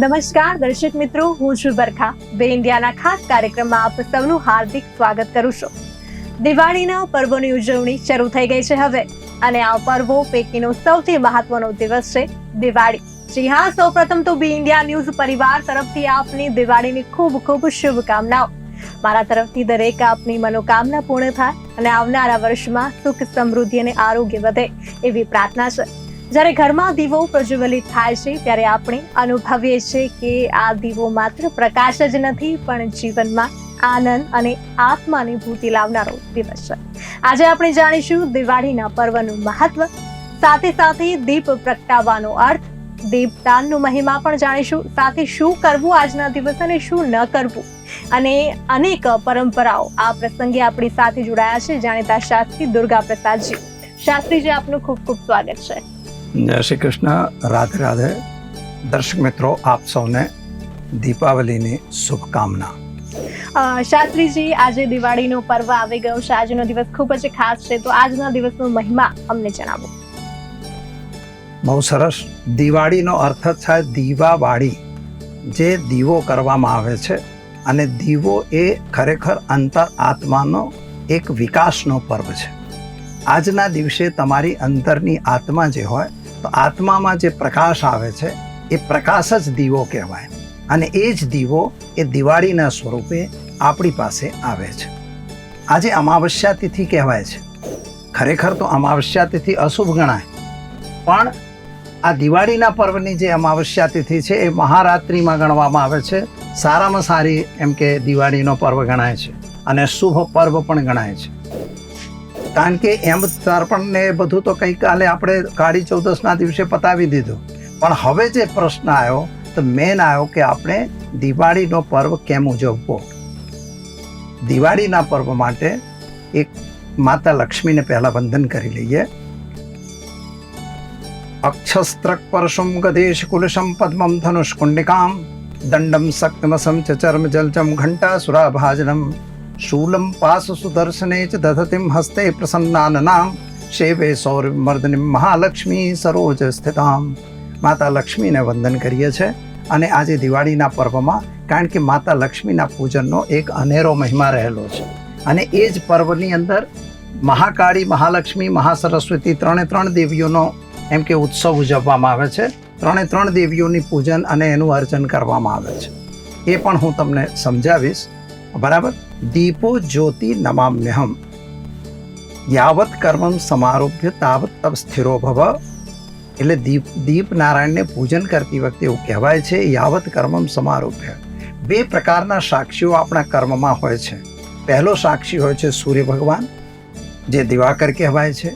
નમસ્કાર, દર્શક મિત્રો, હું છું બરખા. બે ઇન્ડિયાના ખાસ કાર્યક્રમમાં આપ સૌનું હાર્દિક સ્વાગત કરું છું. દિવાળીના પર્વોની ઉજવણી શરૂ થઈ ગઈ છે હવે, અને આ પર્વો પૈકીનો સૌથી મહત્વનો દિવસ છે દિવાળી. જી હા, સૌપ્રથમ તો બી ઇન્ડિયા ન્યૂઝ પરિવાર તરફથી આપની દિવાળીની ખૂબ ખૂબ શુભકામનાઓ. મારા તરફથી દરેક આપની મનોકામના પૂર્ણ થાય અને આવનારા વર્ષમાં સુખ સમૃદ્ધિ અને આરોગ્ય વધે એવી પ્રાર્થના છે. જ્યારે ઘરમાં દીવો પ્રજ્વલિત થાય છે, ત્યારે આપણે અનુભવીએ છીએ કે આ દીવો માત્ર પ્રકાશ જ નથી, પણ જીવનમાં આનંદ અને આત્માનુભૂતિ લાવનારો દિવસ છે. આજે આપણે જાણીશું દિવાળીના પર્વનું મહત્વ, સાથે સાથે દીપ પ્રગટાવવાનો અર્થ, દીપદાનનો મહિમા પણ જાણીશું, સાથે શું કરવું આજના દિવસે અને શું ન કરવું, અને અનેક પરંપરાઓ આ પ્રસંગે આપણી સાથે જોડાયા છે. જાણીતા શાસ્ત્રી દુર્ગા પ્રસાદજી શાસ્ત્રીજી, આપનું ખૂબ ખૂબ સ્વાગત છે. જય શ્રી કૃષ્ણ. રાધે રાધે. દર્શક મિત્રો આપ સૌને દીપાવલીની શુભકામના. શાસ્ત્રીજી આજે દિવાળીનો પર્વ આવી ગયો છે. આજનો દિવસ ખૂબ જ ખાસ છે. તો આજના દિવસનો મહિમા અમને જણાવો. બહુ સરસ. દિવાળીનો અર્થ થાય દીવાવાળી. જે દીવો કરવામાં આવે છે અને દીવો એ ખરેખર અંતર આત્માનો એક વિકાસનો પર્વ છે. આજના દિવસે તમારી અંતરની આત્મા જે હોય તો આત્મામાં જે પ્રકાશ આવે છે, એ પ્રકાશ જ દીવો કહેવાય. અને એ જ દીવો એ દિવાળીના સ્વરૂપે આપણી પાસે આવે છે. આજે અમાવસ્યા તિથિ કહેવાય છે. ખરેખર તો અમાવસ્યા તિથિ અશુભ ગણાય. પણ આ દિવાળીના પર્વની જે અમાવસ્યા તિથિ છે, એ મહારાત્રિમાં ગણવામાં આવે છે. સારામાં સારી એમ કે દિવાળીનો પર્વ ગણાય છે. અને શુભ પર્વ પણ ગણાય છે. કારણ કે એમ તર્પણ ને બધું તો ગઈકાલે આપણે કાળી ચૌદસના દિવસે પતાવી દીધું. પણ હવે જે પ્રશ્ન આવ્યો, તો મેન આવ્યો કે આપણે દિવાળીનો પર્વ કેમ ઉજવવો? દિવાળીના પર્વ માટે એક માતા લક્ષ્મીને પહેલા વંદન કરી લઈએ. અક્ષસ્ત્રક પરશુમ ગદેશ કુલશમ પદ્મમ ધનુષ કુંડિકામ દંડમ સક્તમસમ ચર્મ જલચમ ઘંટા સુરાભાજનમ. શૂલમ પાસ સુદર્શને જ દધતિમ હસ્તે પ્રસન્નાનનામ શેવે સૌરમર્દનિમ મહાલક્ષ્મી સરોજ સ્થિતામ માતા લક્ષ્મીને વંદન કરીએ છીએ અને આજે દિવાળીના પર્વમાં કારણ કે માતા લક્ષ્મીના પૂજનનો એક અનેરો મહિમા રહેલો છે। અને એ જ પર્વની અંદર મહાકાળી, મહાલક્ષ્મી, મહાસરસ્વતી ત્રણે ત્રણ દેવીઓનો એમ કે ઉત્સવ ઉજવવામાં આવે છે। ત્રણે ત્રણ દેવીઓની પૂજન અને એનું અર્ચન કરવામાં આવે છે। એ પણ હું તમને સમજાવીશ। બરાબર? દીપો જ્યોતિ નમામ્યહમ. યાવત કર્મમ સમારોભ્ય તાવત તબ સ્થિરો ભવ. એટલે દીપ દીપ નારાયણને પૂજન કરતી વખતે એવું કહેવાય છે, યાવત કર્મમ સમારોભ્ય બે પ્રકારના સાક્ષીઓ આપણા કર્મમાં હોય છે. પહેલો સાક્ષી હોય છે સૂર્ય ભગવાન, જે દિવાકર કહેવાય છે.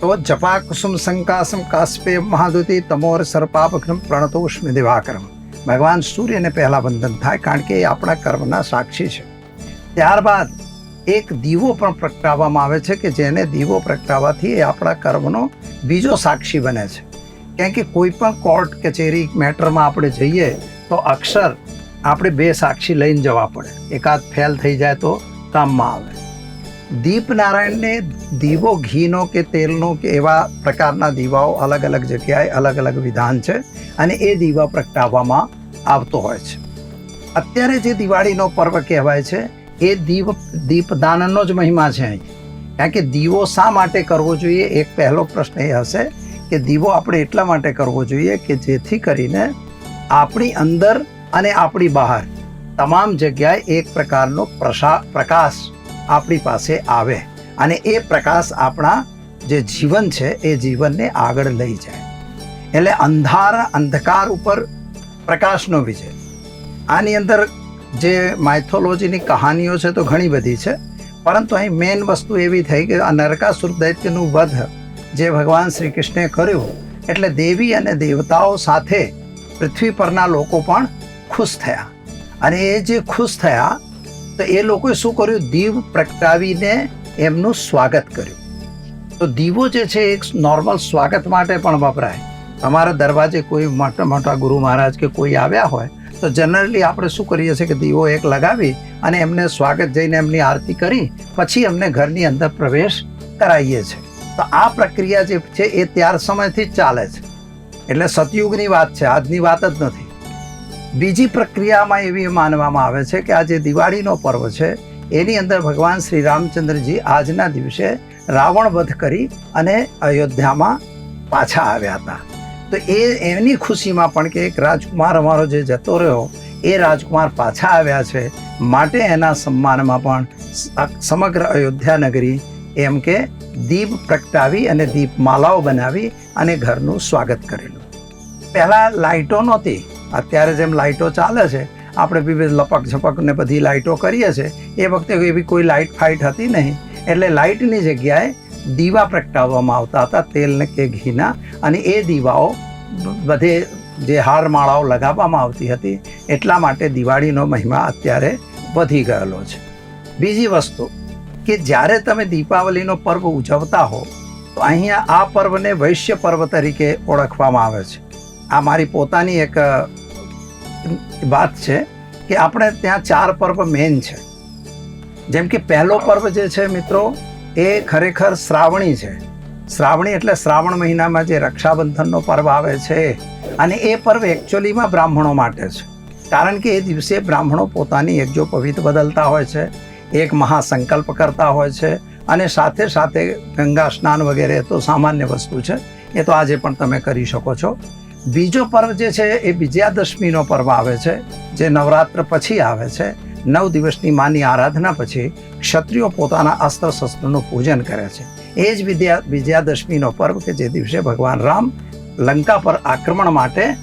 તો જપા કુસુમ સંકાસમ કાસ્પે મહાદુતિ તમોર સર્પાપઘ્રમ પ્રણતોષ્મ દિવાકરમ. ભગવાન સૂર્યને પહેલાં વંદન થાય, કારણ કે એ આપણા કર્મના સાક્ષી છે. ત્યારબાદ એક દીવો પણ પ્રગટાવવામાં આવે છે કે જેને દીવો પ્રગટાવવાથી એ આપણા કર્મનો બીજો સાક્ષી બને છે. કેમ કે કોઈ પણ કોર્ટ, કચેરી મેટરમાં આપણે જઈએ તો અક્ષર આપણે બે સાક્ષી લઈને જવા પડે. એકાદ ફેલ થઈ જાય તો કામમાં આવે. દીપ નારાયણને દીવો ઘીનો કે તેલનો કે એવા પ્રકારના દીવાઓ અલગ અલગ જગ્યાએ અલગ અલગ વિધાન છે અને એ દીવા પ્રગટાવવામાં આવતો હોય છે. અત્યારે જે દિવાળીનો પર્વ કહેવાય છે, એ દીપ, દીપદાનનો જ મહિમા છે અહીં. કારણ કે દીવો શા માટે કરવો જોઈએ? એક પહેલો પ્રશ્ન એ હશે કે દીવો આપણે એટલા માટે કરવો જોઈએ કે જેથી કરીને આપણી અંદર અને આપણી બહાર તમામ જગ્યાએ એક પ્રકારનો પ્રસા પ્રકાશ આપણી પાસે આવે અને એ પ્રકાશ આપણા જે જીવન છે, એ જીવનને આગળ લઈ જાય. એટલે અંધાર, અંધકાર ઉપર પ્રકાશનો વિજય. આની અંદર જે માઇથોલોજીની કહાનીઓ છે તો ઘણી બધી છે, પરંતુ અહીં મેઇન વસ્તુ એવી થઈ કે આ નરકાસુર દૈત્યનું વધ જે ભગવાન શ્રી કૃષ્ણે કર્યું, એટલે દેવી અને દેવતાઓ સાથે પૃથ્વી પરના લોકો પણ ખુશ થયા. અને એ જે ખુશ થયા, તો એ લોકોએ શું કર્યું? દીવ પ્રગટાવીને એમનું સ્વાગત કર્યું. તો દીવો જે છે એક નોર્મલ સ્વાગત માટે પણ વપરાય. તમારા દરવાજે કોઈ મોટા મોટા ગુરુ મહારાજ કે કોઈ આવ્યા હોય, તો જનરલી આપણે શું કરીએ છીએ કે દીવો એક લગાવી અને એમને સ્વાગત જઈને એમની આરતી કરી, પછી એમને ઘરની અંદર પ્રવેશ કરાવીએ છીએ. તો આ પ્રક્રિયા જે છે એ ત્યાર સમયથી જ ચાલે છે. એટલે સતયુગની વાત છે, આજની વાત જ નથી. બીજી પ્રક્રિયામાં એવી માનવામાં આવે છે કે આ જે દિવાળીનો પર્વ છે, એની અંદર ભગવાન શ્રી રામચંદ્રજી આજના દિવસે રાવણ વધ કરી અને અયોધ્યામાં પાછા આવ્યા હતા. તો એ એની ખુશીમાં પણ કે એક રાજકુમાર અમારો જે જતો રહ્યો, એ રાજકુમાર પાછા આવ્યા છે. માટે એના સન્માનમાં પણ સમગ્ર અયોધ્યા નગરી એમ કે દીપ પ્રગટાવી અને દીપમાલાઓ બનાવી અને ઘરનું સ્વાગત કરેલું. પહેલાં લાઇટો નહોતી. અત્યારે જેમ લાઇટો ચાલે છે, આપણે વિવિધ લપક ઝપક ને બધી લાઇટો કરીએ છીએ. એ વખતે એવી કોઈ લાઇટ ફાઇટ હતી નહીં. એટલે લાઇટની જગ્યાએ દીવા પ્રગટાવવામાં આવતા હતા તેલને કે ઘીના, અને એ દીવાઓ બધે જે હારમાળાઓ લગાવવામાં આવતી હતી, એટલા માટે દિવાળીનો મહિમા અત્યારે વધી ગયેલો છે. બીજી વસ્તુ કે જ્યારે તમે દીપાવલીનો પર્વ ઉજવતા હો, તો અહીંયા આ પર્વને વૈશ્ય પર્વ તરીકે ઓળખવામાં આવે છે. આ મારી પોતાની એક વાત છે કે આપણે ત્યાં ચાર પર્વ મેન છે. જેમ કે પહેલો પર્વ જે છે મિત્રો એ ખરેખર શ્રાવણી છે. શ્રાવણી એટલે શ્રાવણ મહિનામાં જે રક્ષાબંધનનો પર્વ આવે છે અને એ પર્વ એકચ્યુઅલીમાં બ્રાહ્મણો માટે છે. કારણ કે એ દિવસે બ્રાહ્મણો પોતાની એકજોપવિત બદલતા હોય છે, એક મહાસંકલ્પ કરતા હોય છે અને સાથે સાથે ગંગા સ્નાન વગેરે તો સામાન્ય વસ્તુ છે. એ તો આજે પણ તમે કરી શકો છો. બીજો પર્વ જે છે એ વિજયાદશમીનો પર્વ આવે છે, જે નવરાત્ર પછી આવે છે. નવ દિવસની માની આરાધના પછી ક્ષત્રિયો પોતાના અસ્ત્ર શસ્ત્રનું પૂજન કરે છે. એ જ વિદ્યા, વિજયાદશમીનો પર્વ કે જે દિવસે ભગવાન રામ લંકા પર આક્રમણ માટે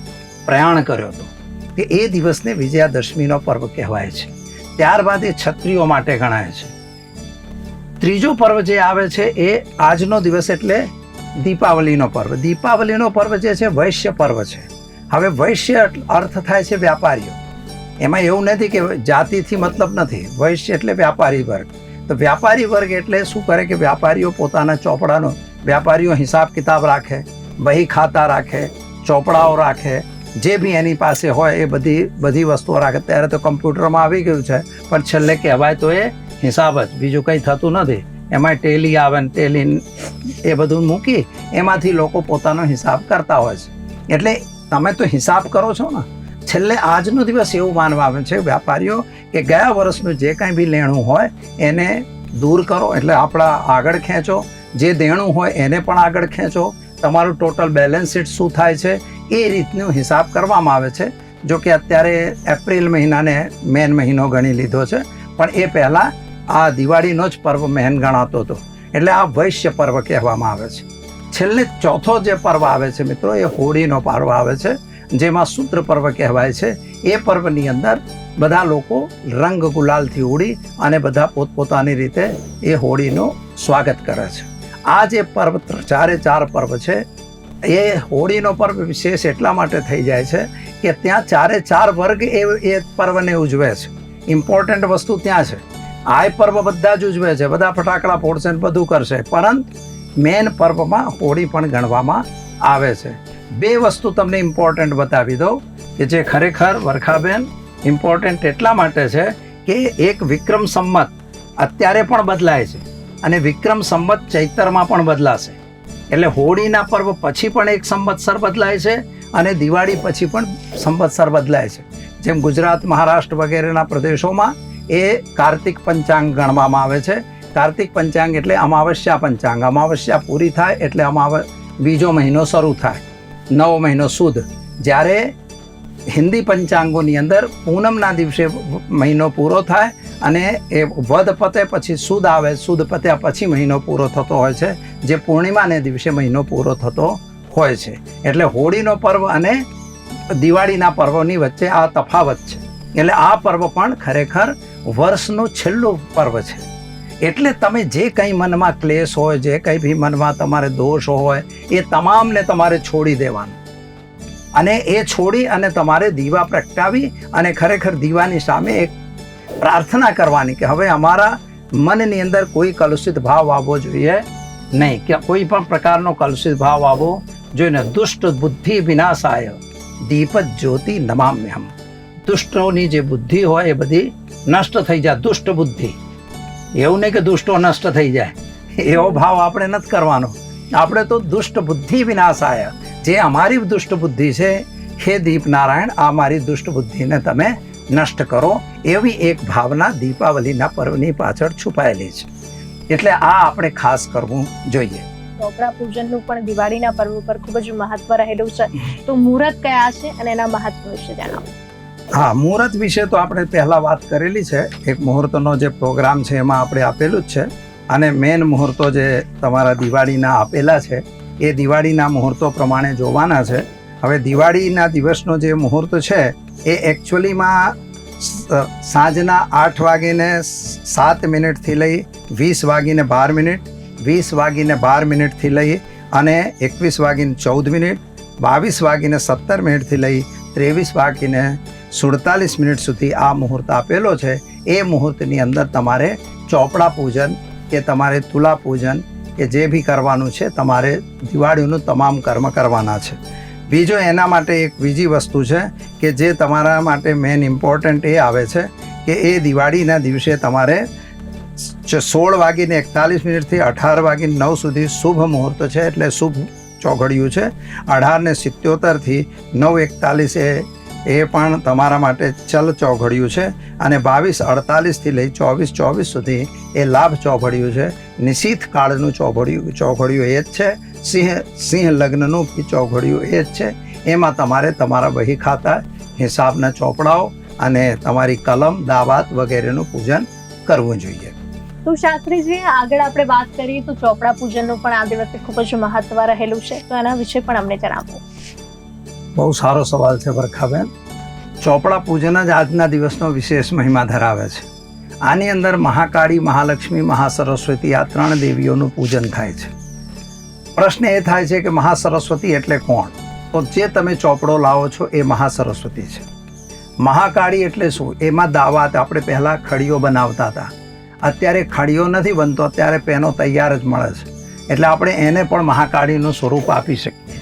પ્રયાણ કર્યો હતો. કે એ દિવસને વિજયાદશમીનો પર્વ કહેવાય છે. ત્યારબાદ એ ક્ષત્રિયો માટે ગણાય છે. ત્રીજો પર્વ જે આવે છે એ આજનો દિવસ એટલે દીપાવલીનો પર્વ. દીપાવલીનો પર્વ જે છે, વૈશ્ય પર્વ છે. હવે વૈશ્ય અર્થ થાય છે વ્યાપારીઓ. એમાં એવું નથી કે જાતિથી મતલબ નથી, વૈશ્ય એટલે વ્યાપારી વર્ગ. તો વ્યાપારી વર્ગ એટલે શું કરે કે વ્યાપારીઓ પોતાના ચોપડાનો, વ્યાપારીઓ હિસાબ કિતાબ રાખે બહી ખાતા રાખે, ચોપડાઓ રાખે, જે બી એની પાસે હોય એ બધી બધી વસ્તુઓ રાખે. ત્યારે તો કમ્પ્યુટરમાં આવી ગયું છે, પણ છેલ્લે કહેવાય તો એ હિસાબ જ. બીજું કંઈ થતું નથી. એમાં ટેલી આવે ને ટેલી એ બધું મૂકી, એમાંથી લોકો પોતાનો હિસાબ કરતા હોય છે. એટલે તમે તો હિસાબ કરો છો ને? છેલ્લે આજનો દિવસ એવું માનવામાં આવે છે વ્યાપારીઓ કે ગયા વર્ષનું જે કાંઈ બી લેણું હોય એને દૂર કરો, એટલે આપણા આગળ ખેંચો. જે દેણું હોય એને પણ આગળ ખેંચો. તમારું ટોટલ બેલેન્સ શીટ શું થાય છે એ રીતનો હિસાબ કરવામાં આવે છે. જો કે અત્યારે એપ્રિલ મહિનાને મેન મહિનો ગણી લીધો છે, પણ એ પહેલાં આ દિવાળીનો જ પર્વ મેન ગણાતો હતો. એટલે આ વૈશ્ય પર્વ કહેવામાં આવે છે. છેલ્લે ચોથો જે પર્વ આવે છે મિત્રો, એ હોળીનો પર્વ આવે છે. જેમાં સૂત્ર પર્વ કહેવાય છે. એ પર્વની અંદર બધા લોકો રંગ ગુલાલથી ઉડી અને બધા પોતપોતાની રીતે એ હોળીનું સ્વાગત કરે છે. આ જે પર્વ ચારે ચાર પર્વ છે, એ હોળીનો પર્વ વિશેષ એટલા માટે થઈ જાય છે કે ત્યાં ચારે ચાર વર્ગ એ એ પર્વને ઉજવે છે. ઇમ્પોર્ટન્ટ વસ્તુ ત્યાં છે. આ પર્વ બધા જ ઉજવે છે. બધા ફટાકડા ફોડશે બધું કરશે. પરંતુ મેન પર્વમાં હોળી પણ ગણવામાં આવે છે. બે વસ્તુ તમને ઇમ્પોર્ટન્ટ બતાવી દઉં કે જે ખરેખર વરખાબેન ઇમ્પોર્ટન્ટ એટલા માટે છે કે એક વિક્રમ સંમત અત્યારે પણ બદલાય છે અને વિક્રમ સંમત ચૈતરમાં પણ બદલાશે. એટલે હોળીના પર્વ પછી પણ એક સંવત્સર બદલાય છે અને દિવાળી પછી પણ સંવત્સર બદલાય છે. જેમ ગુજરાત, મહારાષ્ટ્ર વગેરેના પ્રદેશોમાં એ કાર્તિક પંચાંગ ગણવામાં આવે છે. કાર્તિક પંચાંગ એટલે અમાવસ્યા પંચાંગ. અમાવસ્યા પૂરી થાય એટલે અમાવ, બીજો મહિનો શરૂ થાય. નવો મહિનો સુદ. જ્યારે હિન્દી પંચાંગોની અંદર પૂનમના દિવસે મહિનો પૂરો થાય અને એ વધ પતે પછી સુદ આવે. સુદ પત્યા પછી મહિનો પૂરો થતો હોય છે, જે પૂર્ણિમાને દિવસે મહિનો પૂરો થતો હોય છે. એટલે હોળીનો પર્વ અને દિવાળીના પર્વની વચ્ચે આ તફાવત છે. એટલે આ પર્વ પણ ખરેખર વર્ષનું છેલ્લું પર્વ છે. એટલે તમે જે કંઈ મનમાં ક્લેશ હોય, જે કંઈ બી મનમાં તમારે દોષ હોય, એ તમામને તમારે છોડી દેવાનું. અને એ છોડી અને તમારે દીવા પ્રગટાવી અને ખરેખર દીવાની સામે એક પ્રાર્થના કરવાની કે હવે અમારા મનની અંદર કોઈ કલુષિત ભાવ આવવો જોઈએ નહીં. કે કોઈ પણ પ્રકારનો કલુષિત ભાવ આવવો જોઈએ. દુષ્ટ બુદ્ધિ વિનાશાય. દીપ જ્યોતિ નમામ્યહમ. દુષ્ટોની જે બુદ્ધિ હોય એ બધી નષ્ટ થઈ જાય. દુષ્ટ બુદ્ધિ. એવું નહીં કે દુષ્ટો નષ્ટ થઈ જાય. એવો ભાવ આપણે નથી કરવાનો. આપણે તો દુષ્ટ બુદ્ધિ વિનાશાય. જે અમારી દુષ્ટ બુદ્ધિ છે, હે દીપ નારાયણ આ મારી દુષ્ટ બુદ્ધિને તમે નષ્ટ કરો. એવી એક ભાવના દીપાવલીના પર્વની પાછળ છુપાયેલી છે. એટલે આ આપણે ખાસ કરવું જોઈએ. ચોપડા પૂજનનું પણ દિવાળીના પર્વ પર ખૂબ જ મહત્વ રહેલું છે. તો મુહૂર્ત કયા છે અને એના મહત્વ વિશે જણાવો. હા, મુહૂર્ત વિશે તો આપણે પહેલા વાત કરેલી છે. એક મુહૂર્તનો જે પ્રોગ્રામ છે એમાં આપણે આપેલું જ છે. અને મેન મુહૂર્તો જે તમારા દિવાળીના આપેલા છે, એ દિવાળીના મુહૂર્તો પ્રમાણે જોવાના છે. હવે દિવાળીના દિવસનો જે મુહૂર્ત છે, એ એકચ્યુઅલીમાં સાંજના આઠ વાગીને સાત મિનિટથી લઈ વીસ વાગીને બાર મિનિટ, વીસ વાગીને બાર મિનિટથી લઈ અને એકવીસ વાગીને ચૌદ મિનિટ, બાવીસ વાગીને સત્તર મિનિટથી લઈ ત્રેવીસ વાગીને સુડતાલીસ મિનિટ સુધી આ મુહૂર્ત આપેલો છે. એ મુહૂર્તની અંદર તમારે ચોપડા પૂજન કે તમારે તુલા પૂજન કે જે બી કરવાનું છે, તમારે દિવાળીનું તમામ કર્મ કરવાના છે. બીજો એના માટે એક બીજી વસ્તુ છે કે જે તમારા માટે મેન ઇમ્પોર્ટન્ટ એ આવે છે કે એ દિવાળીના દિવસે તમારે સોળ વાગીને એકતાલીસ મિનિટથી અઢાર વાગીને નવ સુધી શુભ મુહૂર્ત છે, એટલે શુભ ચોઘડિયું છે. અઢારને સિત્યોતેરથી નવ એકતાલીસ એ એ પણ તમારા માટે ચલ ચોઘડિયું છે અને બાવીસ અડતાલીસથી લઈ ચોવીસ ચોવીસ સુધી એ લાભ ચોઘડિયું છે. નિશીથ કાળનું ચોઘડિયું ચોઘડિયું એ જ છે. સિંહ સિંહ લગ્નનું ચોઘડિયું એ જ છે. એમાં તમારે તમારા વહી ખાતા હિસાબના ચોપડાઓ અને તમારી કલમ, દાવાત વગેરેનું પૂજન કરવું જોઈએ. તો શાસ્ત્રીજી, આગળ આપણે વાત કરીએ તો ચોપડા પૂજનનું પણ આ દિવસે ખૂબ જ મહત્વ રહેલું છે. તો એના વિશે પણ અમને જણાવો. બહુ સારો સવાલ છે વરખાબેન ચોપડા પૂજન જ આજના દિવસનો વિશેષ મહિમા ધરાવે છે. આની અંદર મહાકાળી, મહાલક્ષ્મી, મહાસરસ્વતી આ ત્રણ દેવીઓનું પૂજન થાય છે. પ્રશ્ન એ થાય છે કે મહાસરસ્વતી એટલે કોણ? તો જે તમે ચોપડો લાવો છો એ મહાસરસ્વતી છે. મહાકાળી એટલે શું? એમાં દાવાત આપણે પહેલાં ખડીઓ બનાવતા હતા. અત્યારે ખડીઓ નથી બનતો, અત્યારે પેનો તૈયાર જ મળે છે. એટલે આપણે એને પણ મહાકાળીનું સ્વરૂપ આપી શકીએ.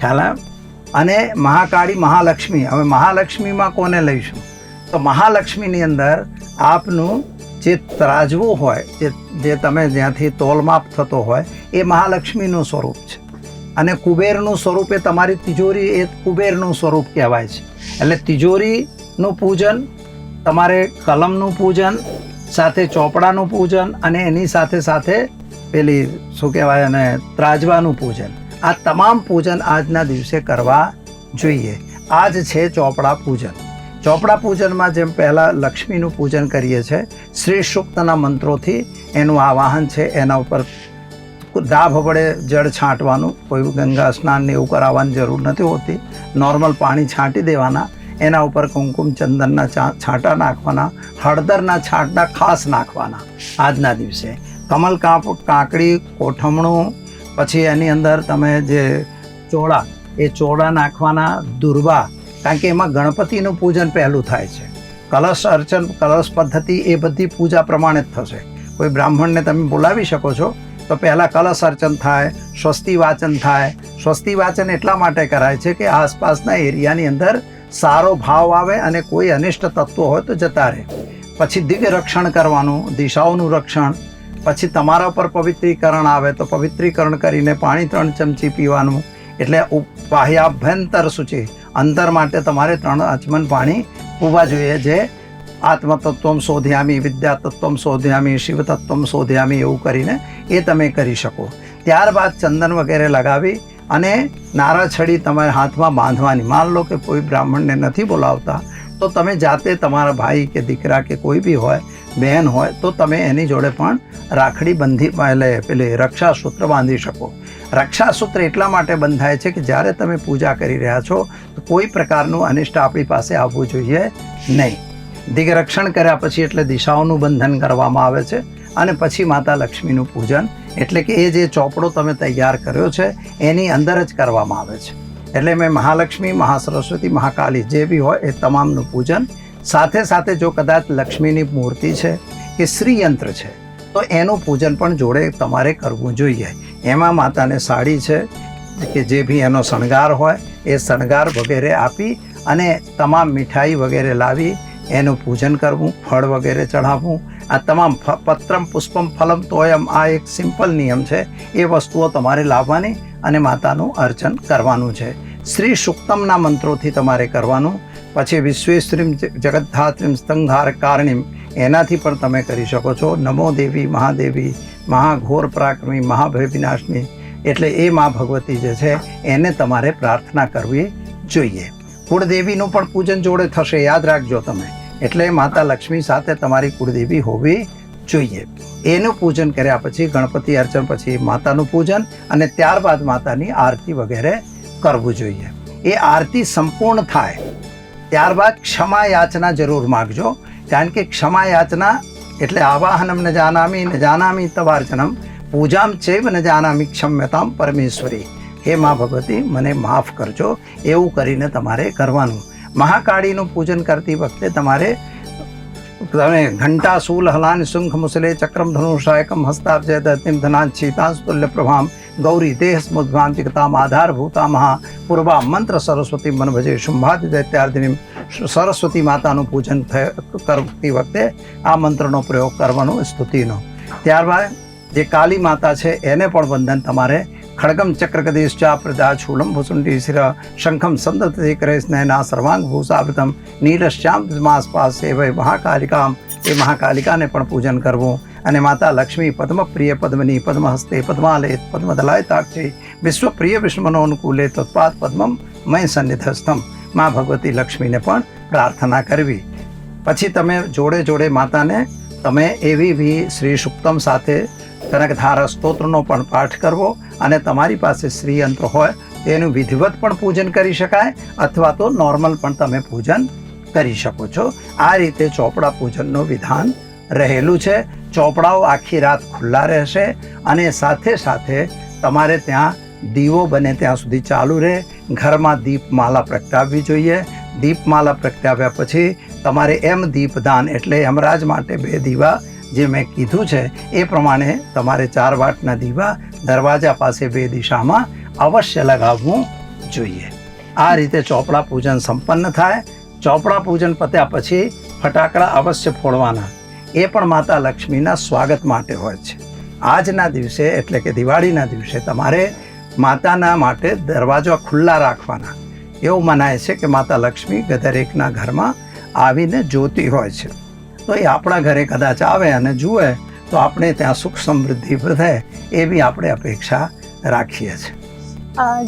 ખ્યાલ આવ્યો? અને મહાકાળી મહાલક્ષ્મી. હવે મહાલક્ષ્મીમાં કોને લઈશું? તો મહાલક્ષ્મીની અંદર આપનું જે ત્રાજવું હોય, જે જે તમે જ્યાંથી તોલમાપ થતો હોય, એ મહાલક્ષ્મીનું સ્વરૂપ છે. અને કુબેરનું સ્વરૂપ એ તમારી તિજોરી, એ કુબેરનું સ્વરૂપ કહેવાય છે. એટલે તિજોરીનું પૂજન, તમારે કલમનું પૂજન, સાથે ચોપડાનું પૂજન અને એની સાથે સાથે પેલી, શું કહેવાય, અને ત્રાજવાનું પૂજન. આ તમામ પૂજન આજના દિવસે કરવા જોઈએ. આજ છે ચોપડા પૂજન. ચોપડા પૂજનમાં જેમ પહેલાં લક્ષ્મીનું પૂજન કરીએ છીએ શ્રી સૂક્તના મંત્રોથી એનું આવાહન છે, એના ઉપર દાભ વડે જળ છાંટવાનું, કોઈ ગંગા સ્નાન ને એવું કરાવવાની જરૂર નથી હોતી. નોર્મલ પાણી છાંટી દેવાના, એના ઉપર કુમકુમ ચંદનના છાંટા નાખવાના, હળદરના છાંટા ખાસ નાખવાના આજના દિવસે. કમલ કાંકડી, કોઠમણું પછી એની અંદર તમે જે ચોળા, એ ચોળા નાખવાના દુર્વા, કારણ કે એમાં ગણપતિનું પૂજન પહેલું થાય છે. કલશ અર્ચન, કલશ પદ્ધતિ એ બધી પૂજા પ્રમાણે જ થશે. કોઈ બ્રાહ્મણને તમે બોલાવી શકો છો, તો પહેલાં કલશ અર્ચન થાય, સ્વસ્તિ વાચન થાય. સ્વસ્તિ વાચન એટલા માટે કરાય છે કે આસપાસના એરિયાની અંદર સારો ભાવ આવે અને કોઈ અનિષ્ટ તત્વો હોય તો જતા રહે. પછી દિવ્ય રક્ષણ કરવાનું, દિશાઓનું રક્ષણ પછી તમારા ઉપર પવિત્રીકરણ આવે તો પવિત્રીકરણ કરીને પાણી ત્રણ ચમચી પીવાનું. એટલે બાહ્યાભ્યંતર સૂચિ. અંતર માટે તમારે ત્રણ આચમન પાણી પીવા જોઈએ જે આત્મતત્વમ શોધ્યામી વિદ્યા તત્વમ શોધ્યામી, શિવતત્વમ શોધ્યામી એવું કરીને એ તમે કરી શકો. ત્યારબાદ ચંદન વગેરે લગાવી અને નારાછડી તમારે હાથમાં બાંધવાની. માન લો કે કોઈ બ્રાહ્મણને નથી બોલાવતા. તો તમે જાતે તમારા ભાઈ કે દીકરા કે કોઈ બી હોય બહેન હોય તો તમે એની જોડે પણ રાખડી બંધી એટલે પેલી રક્ષાસૂત્ર બાંધી શકો. રક્ષાસૂત્ર એટલા માટે બંધાય છે કે જ્યારે તમે પૂજા કરી રહ્યા છો, તો કોઈ પ્રકારનું અનિષ્ટ આપણી પાસે આવવું જોઈએ નહીં. દિગ્રક્ષણ કર્યા પછી એટલે દિશાઓનું બંધન કરવામાં આવે છે અને પછી માતા લક્ષ્મીનું પૂજન. એટલે કે એ જે ચોપડો તમે તૈયાર કર્યો છે, એની અંદર જ કરવામાં આવે છે. એટલે મેં મહાલક્ષ્મી, મહાસરસ્વતી, મહાકાલી જે બી હોય એ તમામનું પૂજન સાથે સાથે જો કદાચ લક્ષ્મીની મૂર્તિ છે કે શ્રીયંત્ર છે, તો એનું પૂજન પણ જોડે તમારે કરવું જોઈએ. એમાં માતાને સાડી છે, કે જે બી એનો શણગાર હોય, એ શણગાર વગેરે આપી અને તમામ મીઠાઈ વગેરે લાવી એનું પૂજન કરવું, ફળ વગેરે ચઢાવવું. આ તમામ પત્રમ, પુષ્પમ, ફલમ, તોયમ, આ એક સિમ્પલ નિયમ છે, એ વસ્તુઓ તમારે લાવવાની અને માતાનું અર્ચન કરવાનું છે. શ્રી સુક્તમના મંત્રોથી તમારે કરવાનું. પછી વિશ્વેશ્વરીમ જગદ્ધાત્રીમ સ્તંઘાર કારણીમ, એનાથી પણ તમે કરી શકો છો. નમો દેવી, મહાદેવી, મહાઘોર પરાક્રમી મહાભયવિનાશની એટલે એ મા ભગવતી જે છે, એને તમારે પ્રાર્થના કરવી જોઈએ. કુળદેવીનું પણ પૂજન જોડે થશે, યાદ રાખજો તમે. એટલે માતા લક્ષ્મી સાથે તમારી કુળદેવી હોવી જોઈએ. એનું પૂજન કર્યા પછી ગણપતિ અર્ચન, પછી માતાનું પૂજન અને ત્યારબાદ માતાની આરતી વગેરે કરવું જોઈએ. એ આરતી સંપૂર્ણ થાય ત્યારબાદ ક્ષમા યાચના જરૂર માગજો. કારણ કે ક્ષમા યાચના એટલે આવાહનમ ન જાનામી ન જાનામી તવાર્ચનમ. પૂજામ ચૈવ ન જાનામી ક્ષમ્યતામ પરમેશ્વરી. હે મા ભગવતી, મને માફ કરજો. એવું કરીને તમારે કરવાનું. મહાકાળીનું પૂજન કરતી વખતે તમારે તમે ઘંટા શૂલ હલાન શુંખ મુસલે ચક્રમ ધનુષાયકમ હસ્તાબ્જય દત્તિમ તુલ્ય પ્રભામ ગૌરી દેહ સ્મુદ્ભામ ચિકતામ આધારભૂતા મહા પૂર્વા મંત્ર સરસ્વતી મન ભજે શુંભાદિ દૈત્યાર્દિની સરસ્વતી માતાનું પૂજન કરતી વખતે આ મંત્રનો પ્રયોગ કરવાનો સ્તુતિનો ત્યારબાદ જે કાલી માતા છે એને પણ વંદન તમારે ખડગમ ચક્રકદેશ ચા પ્રજા છૂલમ ભૂસુંડી શિર શંખમ સંદતી કરે સ્નેહના સર્વાંગ ભૂષાવૃતમ નીલશ્યામ આસપાસ એ વય મહાકાલિકામ એ મહાકાલિકાને પણ પૂજન કરવું અને માતા લક્ષ્મી પદ્મપ્રિય પદ્મની પદ્મહસ્તે પદ્માલય પદ્મદલાય તાક્ષી વિશ્વપ્રિય વિષ્ણુમનોનુકૂલે તત્પાદ પદ્મમ મય સન્નિધસ્તમ મા ભગવતી લક્ષ્મીને પણ પ્રાર્થના કરવી. પછી તમે જોડે જોડે માતાને તમે એવી બી શ્રી સુક્તમ સાથે કનકધારા સ્તોત્રનો પણ પાઠ કરવો અને તમારી પાસે શ્રી શ્રીયંત્ર હોય તેનું વિધિવત પણ પૂજન કરી શકાય અથવા તો નોર્મલ પણ તમે પૂજન કરી શકો છો. આ રીતે ચોપડા પૂજનનું વિધાન રહેલું છે. ચોપડાઓ આખી રાત ખુલ્લા રહેશે અને સાથે સાથે તમારે ત્યાં દીવો બને ત્યાં સુધી ચાલુ રહે. ઘરમાં દીપમાલા પ્રગટાવવી જોઈએ. દીપમાલા પ્રગટાવ્યા પછી તમારે એમ દીપદાન એટલે યમરાજ માટે બે દીવા જે મેં કીધું છે એ પ્રમાણે તમારે ચાર વાટના દીવા દરવાજા પાસે બે દિશામાં અવશ્ય લગાવવું જોઈએ. આ રીતે ચોપડા પૂજન સંપન્ન થાય. ચોપડા પૂજન પત્યા પછી ફટાકડા અવશ્ય ફોડવાના. એ પણ માતા લક્ષ્મીના સ્વાગત માટે હોય છે. આજના દિવસે એટલે કે દિવાળીના દિવસે તમારે માતાના માટે દરવાજા ખુલ્લા રાખવાના. એવું મનાય છે કે માતા લક્ષ્મી દરેકના ઘરમાં આવીને જોતી હોય છે. તો એ આપણા ઘરે કદાચ આવે અને જુએ, તો આપણે ત્યાં સુખ સમૃદ્ધિ વધે એવી આપણે અપેક્ષા રાખીએ છીએ.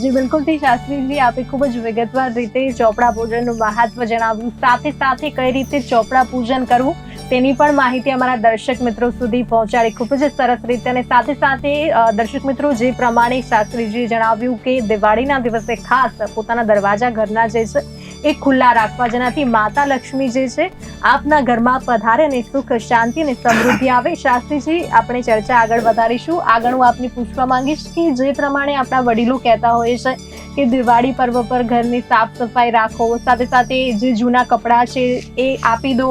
જી બિલકુલથી શાસ્ત્રીજી, આપે ખૂબ જ વિગતવાર રીતે ચોપડા પૂજનનું મહત્વ જણાવ્યું. સાથે સાથે કઈ રીતે ચોપડા પૂજન કરવું તેની પણ માહિતી અમારા દર્શક મિત્રો સુધી પહોંચાડી. ખૂબ જ સરસ રીતે અને સાથે સાથે દર્શક મિત્રો જે પ્રમાણે શાસ્ત્રીજીએ જણાવ્યું કે દિવાળીના દિવસે ખાસ પોતાના દરવાજા ઘરના જે છે, એ ખુલ્લા રાખવા જેનાથી માતા લક્ષ્મી જે છે, આપના ઘરમાં પધારે અને સુખ, શાંતિ અને સમૃદ્ધિ આવે. શાસ્ત્રીજી, આપણે ચર્ચા આગળ વધારીશું. આગળ હું આપને પૂછવા માંગીશ કે જે પ્રમાણે આપણા વડીલો કહેતા હોય છે કે દિવાળી પર્વ પર ઘરની સાફ સફાઈ રાખો, સાથે સાથે જે જૂના કપડાં છે એ આપી દો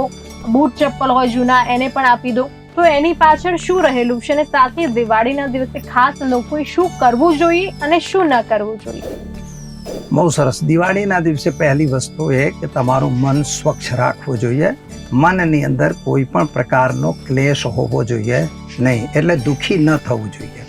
બૂટ ચપ્પલ હોય, જૂના, એને પણ આપી દો. તો એની પાછળ શું રહેલું છે અને સાથે દિવાળીના દિવસે ખાસ લોકોએ શું કરવું જોઈએ અને શું ન કરવું જોઈએ? બહુ સરસ. દિવાળીના દિવસે પહેલી વસ્તુ એ કે તમારું મન સ્વચ્છ રાખવું જોઈએ. મનની અંદર કોઈ પણ પ્રકારનો ક્લેશ હોવો જોઈએ નહીં. એટલે દુઃખી ન થવું જોઈએ.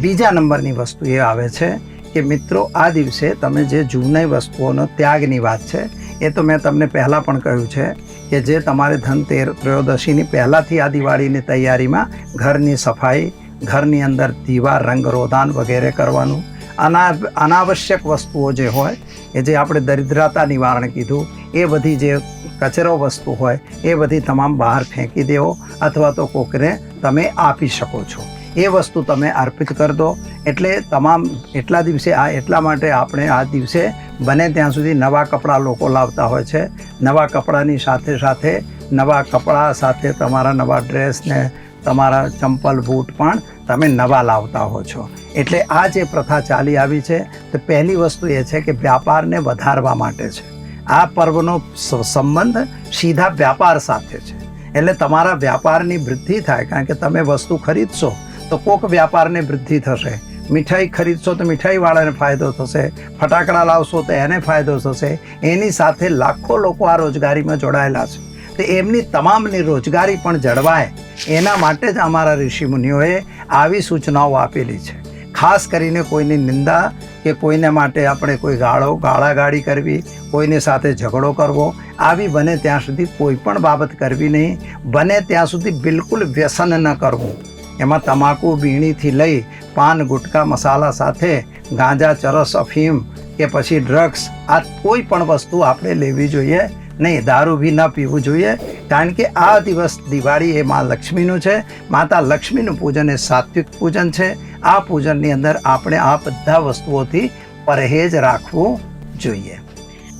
બીજા નંબરની વસ્તુ એ આવે છે કે મિત્રો, આ દિવસે તમે જે જૂની વસ્તુઓનો ત્યાગની વાત છે એ તો મેં તમને પહેલાં પણ કહ્યું છે કે જે તમારે ધનતેર ત્રયોદશીની પહેલાંથી આ દિવાળીની તૈયારીમાં ઘરની સફાઈ, ઘરની અંદર દીવા, રંગ રોદાન વગેરે કરવાનું અના અનાવશ્યક વસ્તુઓ જે હોય કે જે આપણે દરિદ્રતા નિવારણ કીધું, એ બધી જે કચરો વસ્તુ હોય, એ બધી તમામ બહાર ફેંકી દેવો, અથવા તો કોકને તમે આપી શકો છો. એ વસ્તુ તમે અર્પિત કરી દો. એટલે તમામ એટલા દિવસે આ એટલા માટે આપણે આ દિવસે બને ત્યાં સુધી નવા કપડાં લોકો લાવતા હોય છે. નવા કપડાની સાથે સાથે નવા કપડાં સાથે તમારા નવા ડ્રેસને તમારા ચંપલ, બૂટ પણ તમે નવા લાવતા હો છો. એટલે આ જે પ્રથા ચાલી આવી છે, તો પહેલી વસ્તુ એ છે કે વ્યાપારને વધારવા માટે છે. આ પર્વનો સંબંધ સીધા વ્યાપાર સાથે છે. એટલે તમારા વ્યાપારની વૃદ્ધિ થાય, કારણ કે તમે વસ્તુ ખરીદશો તો કોક વ્યાપારને વૃદ્ધિ થશે. મીઠાઈ ખરીદશો તો મીઠાઈવાળાને ફાયદો થશે. ફટાકડા લાવશો તો એને ફાયદો થશે. એની સાથે લાખો લોકો આ રોજગારીમાં જોડાયેલા છે. તો એમની તમામની રોજગારી પણ જળવાય. એના માટે જ અમારા ઋષિમુનિઓએ આવી સૂચનાઓ આપેલી છે. ખાસ કરીને કોઈની નિંદા કે કોઈને માટે આપણે કોઈ ગાળો, ગાળાગાળી કરવી, કોઈની સાથે ઝઘડો કરવો, આવી બને ત્યાં સુધી કોઈ પણ બાબત કરવી નહીં. બને ત્યાં સુધી બિલકુલ વ્યસન ન કરવું. એમાં તમાકુ, બીણીથી લઈ પાન, ગુટકા, મસાલા સાથે ગાંજા, ચરસ, અફીમ કે પછી ડ્રગ્સ, આ કોઈ પણ વસ્તુ આપણે લેવી જોઈએ નહીં, દારૂ બી ન પીવું જોઈએ. કારણ કે આ દિવસ દિવાળી એ મા લક્ષ્મીનું છે. માતા લક્ષ્મીનું પૂજન એ સાત્વિક પૂજન છે. આ પૂજનની અંદર આપણે આ બધા વસ્તુઓથી પરહેજ રાખવું જોઈએ.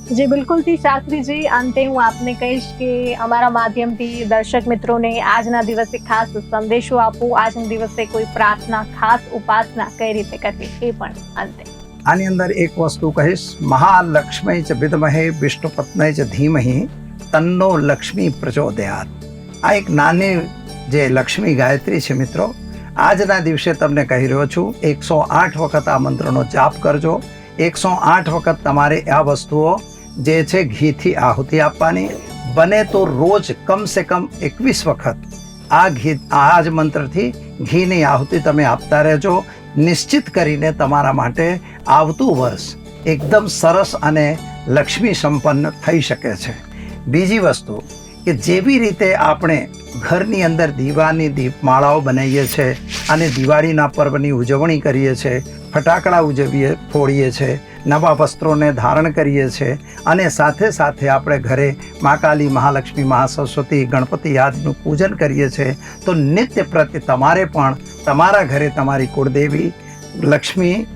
જી, બિલકુલથી શાસ્ત્રીજી, અંતે હું આપને કહીશ કે અમારા માધ્યમથી દર્શક મિત્રોને આજના દિવસે ખાસ સંદેશો આપો. આજના દિવસે કોઈ પ્રાર્થના, ખાસ ઉપાસના કઈ રીતે કરવી એ પણ અંતે. આની અંદર એક વસ્તુ કહીશ. મહાલક્ષ્મી ચ વિદ્મહે વિષ્ણુ પત્નય ચ ધીમહી, તન્નો લક્ષ્મી પ્રચોદયાત. આ એક નાની જે લક્ષ્મી ગાયત્રી છે મિત્રો, આજના દિવસે તમને કહી રહ્યો છું, એકસો આઠ વખત આ મંત્રનો જાપ કરજો. એકસો આઠ વખત તમારે આ વસ્તુઓ જે છે ઘીથી આહુતિ આપવાની. બને તો રોજ કમસે કમ એકવીસ વખત આ ઘી, આ જ મંત્રથી ઘીની આહુતિ તમે આપતા રહેજો. નિશ્ચિત કરીને તમારા માટે આવતું વર્ષ એકદમ સરસ અને લક્ષ્મી સંપન્ન થઈ શકે છે. બીજી વસ્તુ કે જેવી રીતે આપણે ઘરની અંદર દીવાની દીપમાળાઓ બનાવીએ છીએ અને દિવાળીના પર્વની ઉજવણી કરીએ છીએ ફટાકડા ઉજવીએ, ફોડીએ છીએ નવા વસ્ત્રોને ધારણ કરીએ છીએ અને સાથે સાથે આપણે ઘરે મા કાલી, મહાલક્ષ્મી, મહાસરસ્વતી, ગણપતિ આદિનું પૂજન કરીએ છીએ તો નિત્ય પ્રત્યે તમારે પણ તમારા ઘરે તમારી કુળદેવી, લક્ષ્મી,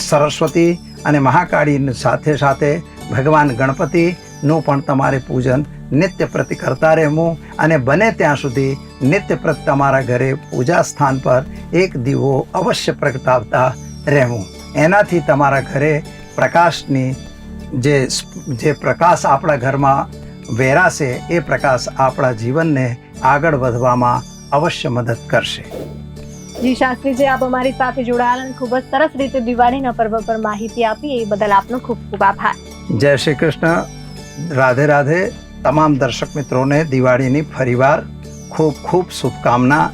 સરસ્વતી અને મહાકાળીની સાથે સાથે ભગવાન ગણપતિનું પણ તમારે પૂજન નિત્ય પ્રતિ કરતા રહેવું અને બને ત્યાં સુધી નિત્ય પ્રતિ તમારા ઘરે પૂજા સ્થાન પર એક દીવો અવશ્ય પ્રગટાવતા રહેવું. એનાથી તમારા ઘરે પ્રકાશની જે જે પ્રકાશ આપણા ઘરમાં વેરાશે એ પ્રકાશ આપણા જીવનને આગળ વધવામાં અવશ્ય મદદ કરશે. જી શાસ્ત્રીજી આપ અમારી સાથે જોડાયા અને ખૂબ જ સરસ રીતે દિવાળીના પર્વ પર માહિતી આપી એ બદલ આપનો ખૂબ ખૂબ આભાર. જય શ્રી કૃષ્ણ. રાધે રાધે. તમામ દર્શક મિત્રોને દિવાળીની ફરીવાર ખૂબ ખૂબ શુભકામના.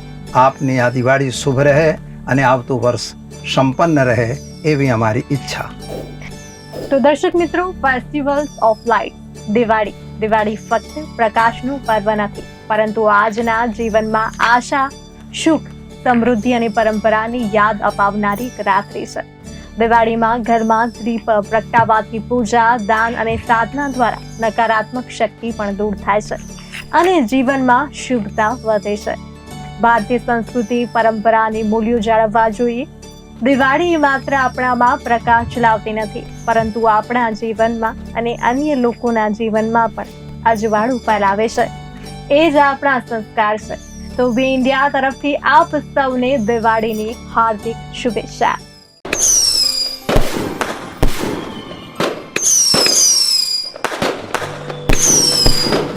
આપની આ દિવાળી શુભ રહે અને આવતું વર્ષ સંપન્ન રહે એવી અમારી ઈચ્છા. તો દર્શક મિત્રો festivals of light Diwali Diwali ફક્ત પ્રકાશનું પર્વ નથી, પરંતુ આજના જીવનમાં આશા, સુખ, સમૃદ્ધિ અને પરંપરાની યાદ અપાવનારી એક રાત્રિ છે. દિવાળીમાં ઘરમાં દીપ, પ્રગટાવાથી પૂજા, દાન અને સાધના દ્વારા નકારાત્મક શક્તિ પણ દૂર થાય છે અને જીવનમાં શુભતા વધે છે. ભારતીય સંસ્કૃતિ પરંપરા અને મૂલ્યો જાળવવા જોઈએ. દિવાળી માત્ર આપણામાં પ્રકાશ લાવતી નથી, પરંતુ આપણા જીવનમાં અને અન્ય લોકોના જીવનમાં પણ અજવાળું ફેલાવે છે. એ જ આપણા સંસ્કાર છે. તો વી ઇન્ડિયા તરફથી આપ સૌને દિવાળીની હાર્દિક શુભેચ્છા.